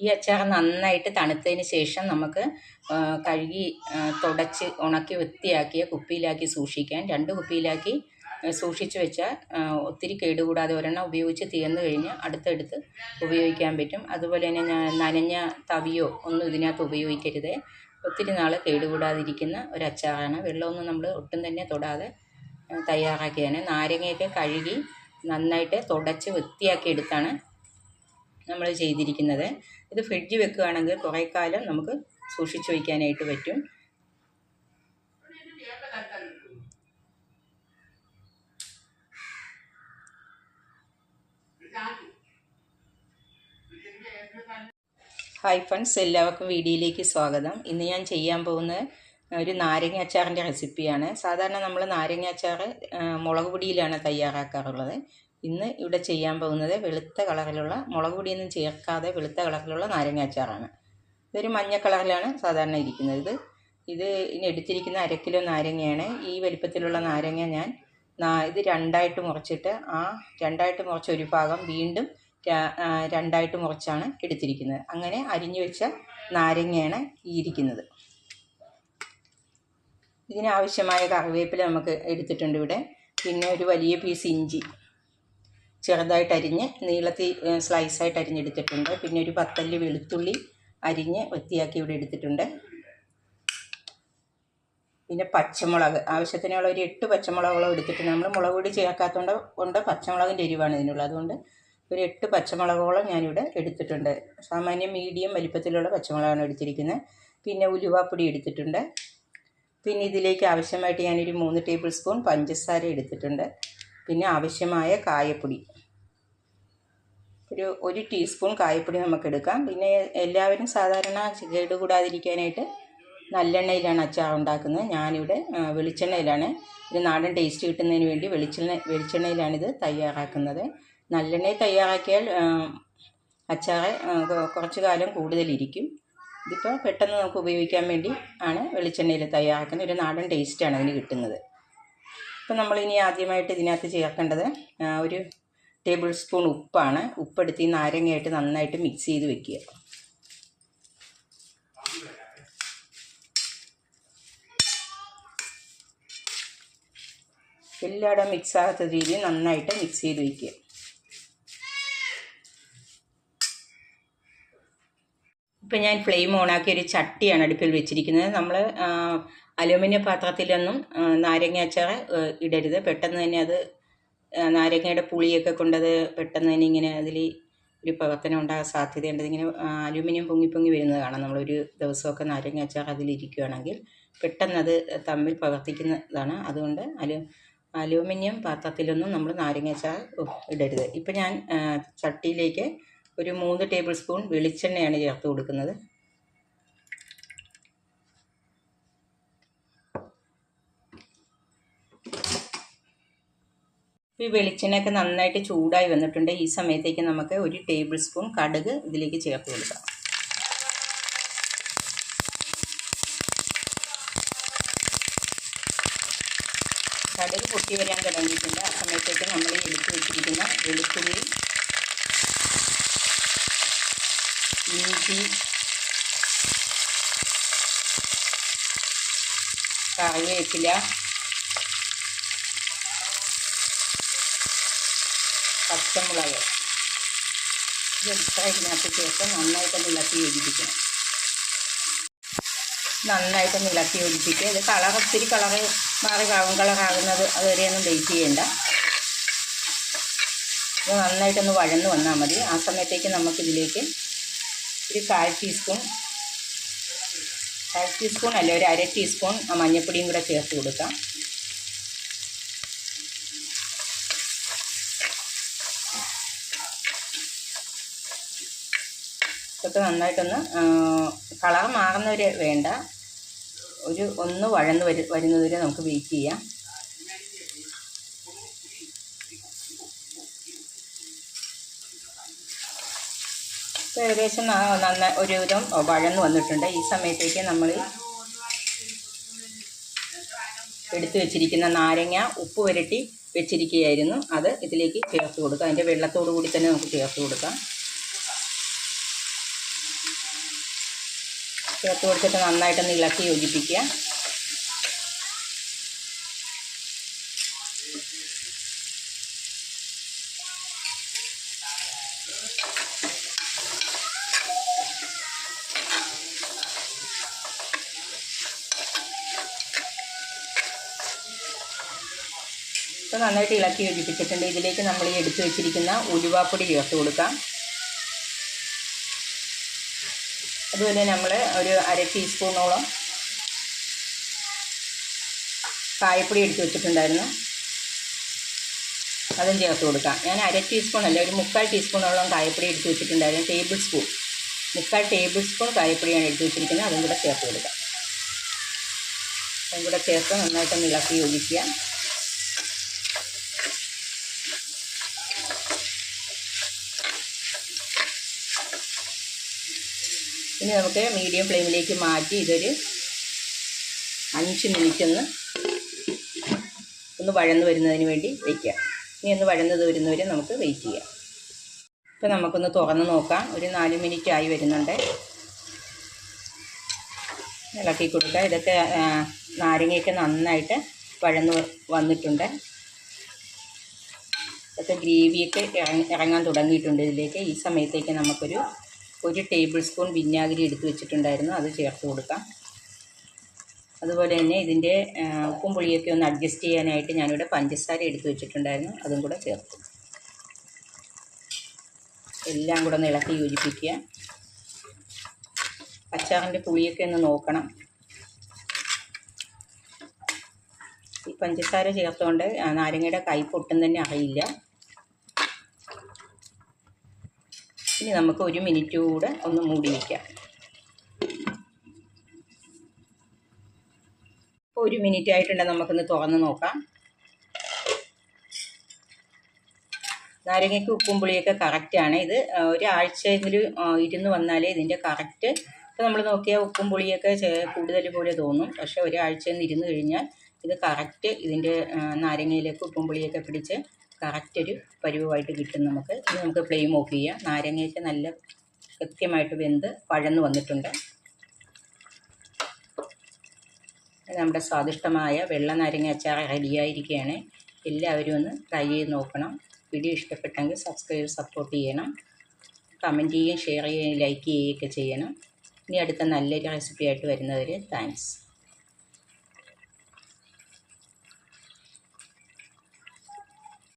ഈ അച്ചാർ നന്നായിട്ട് തണുത്തതിന് ശേഷം നമുക്ക് കഴുകി തുടച്ച് ഉണക്കി വൃത്തിയാക്കിയ കുപ്പിയിലാക്കി സൂക്ഷിക്കാൻ രണ്ട് കുപ്പിയിലാക്കി സൂക്ഷിച്ചു വെച്ചാൽ ഒത്തിരി കേടുകൂടാതെ ഒരെണ്ണം ഉപയോഗിച്ച് തീർന്നു കഴിഞ്ഞ് അടുത്തെടുത്ത് ഉപയോഗിക്കാൻ പറ്റും. അതുപോലെ തന്നെ ഞാൻ നനഞ്ഞ തവിയോ ഒന്നും ഇതിനകത്ത് ഉപയോഗിക്കരുത്. ഒത്തിരി നാൾ കേടുകൂടാതിരിക്കുന്ന ഒരു വെള്ളമൊന്നും നമ്മൾ ഒട്ടും തന്നെ തൊടാതെ തയ്യാറാക്കിയതാണ്. നാരങ്ങയൊക്കെ കഴുകി നന്നായിട്ട് തുടച്ച് വൃത്തിയാക്കി എടുത്താണ് നമ്മൾ ചെയ്തിരിക്കുന്നത്. ഇത് ഫ്രിഡ്ജ് വെക്കുകയാണെങ്കിൽ കുറേ കാലം നമുക്ക് സൂക്ഷിച്ചു വയ്ക്കാനായിട്ട് പറ്റും. ഹായ് ഫ്രണ്ട്സ് എല്ലാവർക്കും വീഡിയോയിലേക്ക് സ്വാഗതം. ഇന്ന് ഞാൻ ചെയ്യാൻ പോകുന്ന ഒരു നാരങ്ങ അച്ചാറിന്റെ റെസിപ്പിയാണ്. സാധാരണ നമ്മൾ നാരങ്ങ അച്ചാർ മുളക് പൊടിയിലാണ് തയ്യാറാക്കാറുള്ളത്. ഇന്ന് ഇവിടെ ചെയ്യാൻ പോകുന്നത് വെളുത്ത കളറിലുള്ള മുളക് പൊടിയൊന്നും ചേർക്കാതെ വെളുത്ത കളറിലുള്ള നാരങ്ങ അച്ചാറാണ്. ഇതൊരു മഞ്ഞ കളറിലാണ് സാധാരണ ഇരിക്കുന്നത്. ഇത് ഇത് ഇനി എടുത്തിരിക്കുന്ന അര കിലോ നാരങ്ങയാണ്. ഈ വലിപ്പത്തിലുള്ള നാരങ്ങ ഞാൻ ഇത് രണ്ടായിട്ട് മുറിച്ചിട്ട് ആ രണ്ടായിട്ട് മുറിച്ച ഒരു ഭാഗം വീണ്ടും രണ്ടായിട്ട് മുറിച്ചാണ് എടുത്തിരിക്കുന്നത്. അങ്ങനെ അരിഞ്ഞു വെച്ച നാരങ്ങയാണ് ഈ ഇരിക്കുന്നത്. ഇതിനാവശ്യമായ കറിവേപ്പില നമുക്ക് എടുത്തിട്ടുണ്ട് ഇവിടെ. പിന്നെ ഒരു വലിയ പീസ് ഇഞ്ചി. ചെറുതായിട്ട് അരിഞ്ഞ് നീളത്തിൽ സ്ലൈസായിട്ട് അരിഞ്ഞെടുത്തിട്ടുണ്ട്. പിന്നെ ഒരു പത്തല്ലി വെളുത്തുള്ളി അരിഞ്ഞ് വൃത്തിയാക്കി ഇവിടെ എടുത്തിട്ടുണ്ട്. പിന്നെ പച്ചമുളക്. ആവശ്യത്തിനുള്ള ഒരു എട്ട് പച്ചമുളകളോ എടുത്തിട്ടുണ്ട് നമ്മൾ മുളക് പൊടി ചേർക്കാത്തതുകൊണ്ട് കൊണ്ട് പച്ചമുളകിന്റെ എരിവാണ് ഇതിനുള്ളത്. അതുകൊണ്ട് ഒരു എട്ട് പച്ചമുളകോളം ഞാനിവിടെ എടുത്തിട്ടുണ്ട്. സാമാന്യം മീഡിയം വലിപ്പത്തിലുള്ള പച്ചമുളകാണ് എടുത്തിരിക്കുന്നത്. പിന്നെ ഉലുവാപ്പൊടി എടുത്തിട്ടുണ്ട്. പിന്നെ ഇതിലേക്ക് ആവശ്യമായിട്ട് ഞാനൊരു മൂന്ന് ടേബിൾ സ്പൂൺ പഞ്ചസാര എടുത്തിട്ടുണ്ട്. പിന്നെ ആവശ്യമായ കായപ്പൊടി. ഒരു ഒരു ടീസ്പൂൺ കായപ്പൊടി നമുക്ക് എടുക്കാം പിന്നെ എല്ലാവരും സാധാരണ കേടുകൂടാതിരിക്കാനായിട്ട് നല്ലെണ്ണയിലാണ് അച്ചാർ ഉണ്ടാക്കുന്നത്. ഞാനിവിടെ വെളിച്ചെണ്ണയിലാണ്. ഒരു നാടൻ ടേസ്റ്റ് കിട്ടുന്നതിന് വേണ്ടി വെളിച്ചെണ്ണ വെളിച്ചെണ്ണയിലാണിത് തയ്യാറാക്കുന്നത്. നല്ലെണ്ണയിൽ തയ്യാറാക്കിയാൽ അച്ചാറ് കുറച്ച് കാലം കൂടുതലിരിക്കും. ഇതിപ്പോൾ പെട്ടെന്ന് നമുക്ക് ഉപയോഗിക്കാൻ വേണ്ടി ആണ് വെളിച്ചെണ്ണയിൽ തയ്യാറാക്കുന്ന ഒരു നാടൻ ടേസ്റ്റാണ് അതിന് കിട്ടുന്നത്. ഇപ്പം നമ്മളിനി ആദ്യമായിട്ട് ഇതിനകത്ത് ചേർക്കേണ്ടത് ഒരു ടേബിൾ സ്പൂൺ ഉപ്പാണ്. ഉപ്പെടുത്തി നാരങ്ങയായിട്ട് നന്നായിട്ട് മിക്സ് ചെയ്ത് വെക്കുക. എല്ലായിടം മിക്സ് ആകാത്ത രീതിയിൽ നന്നായിട്ട് മിക്സ് ചെയ്ത് വയ്ക്കുക ഇപ്പം ഞാൻ ഫ്ലെയിം ഓണാക്കി ഒരു ചട്ടിയാണ് അടുപ്പിൽ വെച്ചിരിക്കുന്നത്. നമ്മൾ അലുമിനിയം പാത്രത്തിലൊന്നും നാരങ്ങ അച്ചാറ് ഇടരുത്. പെട്ടെന്ന് തന്നെ അത് നാരങ്ങയുടെ പുളിയൊക്കെ കൊണ്ടത് പെട്ടെന്ന് തന്നെ ഇങ്ങനെ അതിൽ ഒരു പ്രവർത്തനം ഉണ്ടാകാൻ സാധ്യതയുണ്ട്. ഇങ്ങനെ അലുമിനിയം പൊങ്ങി പൊങ്ങി വരുന്നത് കാണാം. നമ്മളൊരു ദിവസമൊക്കെ നാരങ്ങ അച്ചാർ അതിലിരിക്കുകയാണെങ്കിൽ പെട്ടെന്ന് അത് തമ്മിൽ പ്രവർത്തിക്കുന്നതാണ്. അതുകൊണ്ട് അലു അലൂമിനിയം പാത്രത്തിലൊന്നും നമ്മൾ നാരങ്ങ അച്ചാർ ഇടരുത്. ഇപ്പം ഞാൻ ചട്ടിയിലേക്ക് ഒരു മൂന്ന് ടേബിൾ സ്പൂൺ വെളിച്ചെണ്ണയാണ് ചേർത്ത് കൊടുക്കുന്നത്. ഈ വെളിച്ചെണ്ണയൊക്കെ നന്നായിട്ട് ചൂടായി വന്നിട്ടുണ്ട്. ഈ സമയത്തേക്ക് നമുക്ക് ഒരു ടേബിൾ സ്പൂൺ കടുക് ഇതിലേക്ക് ചേർത്ത് കൊടുക്കാം. കടുക് പൊട്ടി വരാൻ തുടങ്ങിയിട്ടുണ്ട്. ആ സമയത്തേക്ക് നമ്മൾ എടുത്തു വെച്ചിരിക്കുന്ന വെളുത്തുള്ളി ഇഞ്ചി കറിവേപ്പില പച്ചമുളക്. ജസ്റ്റ് ഇതിനകത്ത് ചേർത്ത് നന്നായിട്ടൊന്ന് ഇളക്കി യോജിപ്പിക്കണം. നന്നായിട്ട് ഇളക്കി യോജിപ്പിക്കുക. ഇത് കളർ ഒത്തിരി കളറ് മാറി കളർ കളറാകുന്നത് അതുവരെയൊന്നും വെയിറ്റ് ചെയ്യണ്ട. ഇത് നന്നായിട്ടൊന്ന് വഴന്ന് വന്നാൽ മതി. ആ സമയത്തേക്ക് നമുക്കിതിലേക്ക് ഒരു കാൽ ടീസ്പൂൺ കാൽ ടീസ്പൂൺ അല്ല ഒരു അര ടീസ്പൂൺ മഞ്ഞൾപ്പൊടിയും കൂടെ ചേർത്ത് കൊടുക്കാം. ഇതൊക്കെ നന്നായിട്ടൊന്ന് കളർ മാറുന്നവരെ വേണ്ട. ഒരു ഒന്ന് വഴന്ന് വരു വരുന്നതുവരെ നമുക്ക് വെയിറ്റ് ചെയ്യാം. ഇപ്പോൾ ഏകദേശം നന്ന ഒരുവിധം വഴന്ന് വന്നിട്ടുണ്ട്. ഈ സമയത്തേക്ക് നമ്മൾ എടുത്തു വെച്ചിരിക്കുന്ന നാരങ്ങ ഉപ്പ് പുരട്ടി വെച്ചിരിക്കുകയായിരുന്നു. അത് ഇതിലേക്ക് ചേർത്ത് കൊടുക്കാം. അതിന്റെ വെള്ളത്തോടു കൂടി തന്നെ നമുക്ക് ചേർത്ത് കൊടുക്കാം. ചേർത്ത് കൊടുത്തിട്ട് നന്നായിട്ടൊന്ന് ഇളക്കി യോജിപ്പിക്കുക. ഇപ്പോൾ നന്നായിട്ട് ഇളക്കി യോജിപ്പിച്ചിട്ടുണ്ട്. ഇതിലേക്ക് നമ്മൾ ഈ എടുത്തു വെച്ചിരിക്കുന്ന ഉലുവാപ്പൊടി ചേർത്ത് കൊടുക്കാം. അതുപോലെ നമ്മൾ ഒരു അര ടീസ്പൂണോളം കായപ്പൊടി എടുത്ത് വെച്ചിട്ടുണ്ടായിരുന്നു. അതും ചേർത്ത് കൊടുക്കാം. ഞാൻ അര ടീസ്പൂൺ അല്ല ഒരു മുക്കാൽ ടീസ്പൂണോളം കായപ്പൊടി എടുത്ത് വെച്ചിട്ടുണ്ടായിരുന്നു. ടേബിൾ സ്പൂൺ മുക്കാൽ ടേബിൾ സ്പൂൺ കായപ്പൊടിയാണ് എടുത്ത് വെച്ചിരിക്കുന്നത്. അതും കൂടെ ചേർത്ത് കൊടുക്കാം. അതും കൂടെ ചേർത്ത് നന്നായിട്ടൊന്ന് ഇളക്കി യോജിക്കുക. ഇനി നമുക്ക് മീഡിയം ഫ്ലെയിമിലേക്ക് മാറ്റി ഇതൊരു അഞ്ച് മിനിറ്റ് ഒന്ന് ഒന്ന് വഴന്ന് വരുന്നതിന് വേണ്ടി വയ്ക്കാം ഇനി ഒന്ന് വഴന്നത് വരുന്നവരെ നമുക്ക് വെയിറ്റ് ചെയ്യാം. ഇപ്പം നമുക്കൊന്ന് തുറന്ന് നോക്കാം. ഒരു നാല് മിനിറ്റ് ആയി വരുന്നുണ്ട്. ഇളക്കി കൊടുക്കുക. ഇതൊക്കെ നാരങ്ങയൊക്കെ നന്നായിട്ട് വഴന്ന് വന്നിട്ടുണ്ട്. ഇതൊക്കെ ഗ്രേവിയൊക്കെ ഇറങ്ങാൻ തുടങ്ങിയിട്ടുണ്ട് ഇതിലേക്ക്. ഈ സമയത്തേക്ക് നമുക്കൊരു ഒരു ടേബിൾ സ്പൂൺ വിനാഗിരി എടുത്ത് വെച്ചിട്ടുണ്ടായിരുന്നു. അത് ചേർത്ത് കൊടുക്കാം. അതുപോലെ തന്നെ ഇതിന്റെ ഉപ്പും പുളിയൊക്കെ ഒന്ന് അഡ്ജസ്റ്റ് ചെയ്യാനായിട്ട് ഞാനിവിടെ പഞ്ചസാര എടുത്ത് വെച്ചിട്ടുണ്ടായിരുന്നു. അതും കൂടെ ചേർക്കും എല്ലാം കൂടെ ഒന്ന് ഇളക്കി യോജിപ്പിക്കുക. അച്ചാറിന്റെ പുളിയൊക്കെ ഒന്ന് നോക്കണം. ഈ പഞ്ചസാര ചേർത്തുകൊണ്ട് നാരങ്ങയുടെ കൈപ്പൊട്ടും തന്നെ അറിയില്ല. ഇനി നമുക്ക് ഒരു മിനിറ്റ് കൂടെ ഒന്ന് മൂടി വയ്ക്കാം ഒരു മിനിറ്റ് ആയിട്ടുണ്ട് നമുക്കൊന്ന് തുറന്ന് നോക്കാം. നാരങ്ങയ്ക്ക് ഉപ്പും പുളിയൊക്കെ കറക്റ്റാണ് ഇത് ഒരാഴ്ചയെങ്കിലും ഇരുന്ന് വന്നാലേ ഇതിന്റെ കറക്റ്റ് ഇപ്പോൾ നമ്മൾ നോക്കിയാൽ ഉപ്പും പുളിയൊക്കെ കൂടുതൽ പോലെ തോന്നും. പക്ഷേ ഒരാഴ്ചയിൽ ഇരുന്ന് കഴിഞ്ഞാൽ ഇത് കറക്റ്റ് ഇതിന്റെ നാരങ്ങയിലേക്ക് ഉപ്പും പുളിയൊക്കെ പിടിച്ച് കറക്റ്റ് ഒരു പരുവമായിട്ട് കിട്ടും നമുക്ക്. ഇനി നമുക്ക് ഫ്ലെയിം ഓഫ് ചെയ്യാം. നാരങ്ങയൊക്കെ നല്ല കൃത്യമായിട്ട് വെന്ത് പഴന്ന് വന്നിട്ടുണ്ട്. നമ്മുടെ സ്വാദിഷ്ടമായ വെള്ള നാരങ്ങ അച്ചാർ റെഡിയായിരിക്കുകയാണ് എല്ലാവരും ഒന്ന് ട്രൈ ചെയ്ത് നോക്കണം. വീഡിയോ ഇഷ്ടപ്പെട്ടെങ്കിൽ സബ്സ്ക്രൈബ് സപ്പോർട്ട് ചെയ്യണം. കമന്റ് ചെയ്യുകയും ഷെയർ ചെയ്യുകയും ലൈക്ക് ചെയ്യുകയൊക്കെ ചെയ്യണം. ഇനി അടുത്ത നല്ലൊരു റെസിപ്പി ആയിട്ട് വരുന്നവരെ താങ്ക്സ്